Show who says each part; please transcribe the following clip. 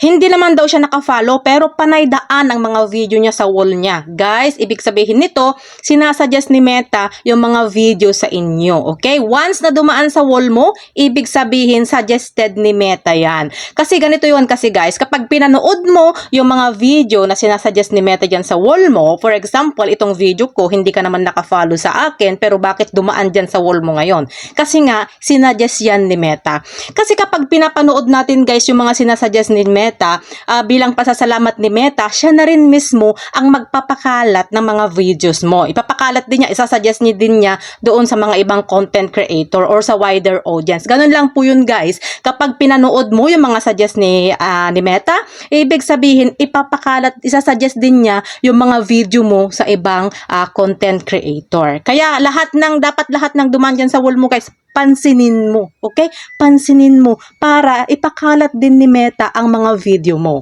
Speaker 1: Hindi naman daw siya nakafollow pero panay daan ang mga video niya sa wall niya. Guys, ibig sabihin nito, sinasuggest ni Meta yung mga video sa inyo. Okay? Once na dumaan sa wall mo, ibig sabihin suggested ni Meta yan. Kasi ganito yun kasi guys, kapag pinanood mo yung mga video na sinasuggest ni Meta dyan sa wall mo, for example, itong video ko, hindi ka naman nakafollow sa akin, pero bakit dumaan dyan sa wall mo ngayon? Kasi nga, sinuggest yan ni Meta. Kasi kapag pinapanood natin guys yung mga sinasuggest ni Meta, ah, bilang pasasalamat ni Meta, siya na rin mismo ang magpapakalat ng mga videos mo. Ipapakalat din niya, isasuggest niya din niya doon sa mga ibang content creator or sa wider audience. Ganun lang po yun guys. Kapag pinanood mo yung mga suggest ni, ah, ni Meta, ibig sabihin ipapakalat, isasuggest din niya yung mga video mo sa ibang ah, content creator. Kaya lahat ng, dapat lahat ng duman dyan sa wall mo guys, pansinin mo, okay? Pansinin mo para ipakalat din ni Meta ang mga video mo.